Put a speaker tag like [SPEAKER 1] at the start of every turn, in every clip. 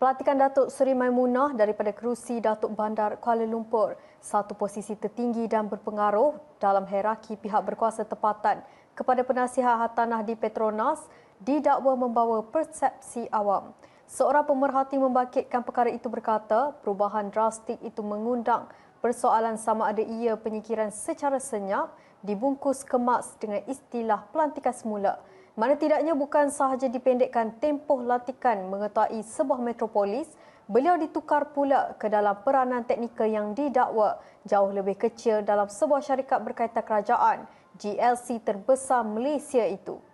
[SPEAKER 1] Pelantikan Datuk Seri Maimunah daripada kerusi Datuk Bandar Kuala Lumpur, satu posisi tertinggi dan berpengaruh dalam hierarki pihak berkuasa tempatan kepada penasihat hartanah di Petronas didakwa membawa persepsi awam. Seorang pemerhati membangkitkan perkara itu berkata, perubahan drastik itu mengundang persoalan sama ada ia penyikiran secara senyap dibungkus kemas dengan istilah pelantikan semula mana tidaknya bukan sahaja dipendekkan tempoh latikan mengetahui sebuah metropolis, beliau ditukar pula ke dalam peranan teknikal yang didakwa jauh lebih kecil dalam sebuah syarikat berkaitan kerajaan GLC terbesar Malaysia itu.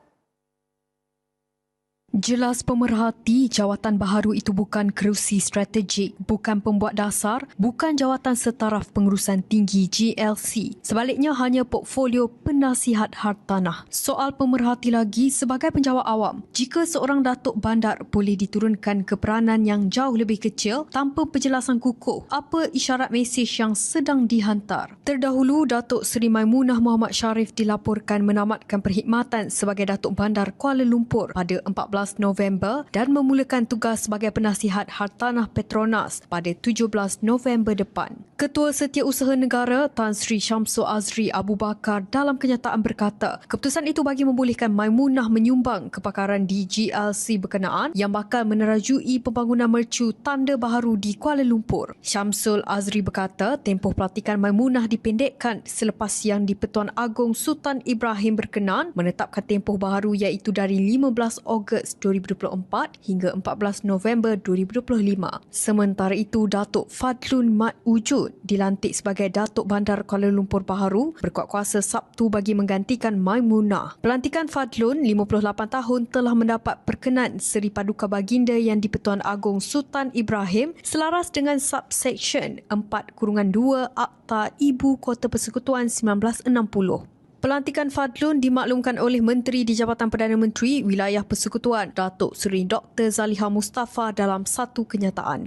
[SPEAKER 2] Jelas pemerhati jawatan baharu itu bukan kerusi strategik, bukan pembuat dasar, bukan jawatan setaraf pengurusan tinggi GLC. Sebaliknya hanya portfolio penasihat hartanah. Soal pemerhati lagi sebagai penjawat awam, jika seorang datuk bandar boleh diturunkan ke peranan yang jauh lebih kecil tanpa penjelasan kukuh, apa isyarat mesej yang sedang dihantar? Terdahulu, Datuk Seri Maimunah Muhammad Sharif dilaporkan menamatkan perkhidmatan sebagai Datuk Bandar Kuala Lumpur pada 14 November dan memulakan tugas sebagai penasihat hartanah Petronas pada 17 November depan. Ketua Setiausaha Negara Tan Sri Syamsul Azri Abu Bakar dalam kenyataan berkata, keputusan itu bagi membolehkan Maimunah menyumbang kepakaran di GLC berkenaan yang bakal menerajui pembangunan mercu tanda baharu di Kuala Lumpur. Syamsul Azri berkata, tempoh pelatihan Maimunah dipendekkan selepas yang di-Pertuan Agong Sultan Ibrahim berkenan menetapkan tempoh baharu iaitu dari 15 Ogos 2024 hingga 14 November 2025. Sementara itu, Datuk Fadlun Mat Wujud dilantik sebagai Datuk Bandar Kuala Lumpur Baharu berkuat kuasa Sabtu bagi menggantikan Maimunah. Pelantikan Fadlun, 58 tahun, telah mendapat perkenan Seri Paduka Baginda yang di-Pertuan Agong Sultan Ibrahim selaras dengan subsection 4-2 Akta Ibu Kota Persekutuan 1960. Pelantikan Fadlun dimaklumkan oleh Menteri di Jabatan Perdana Menteri Wilayah Persekutuan Datuk Seri Dr. Zaliha Mustafa dalam satu kenyataan.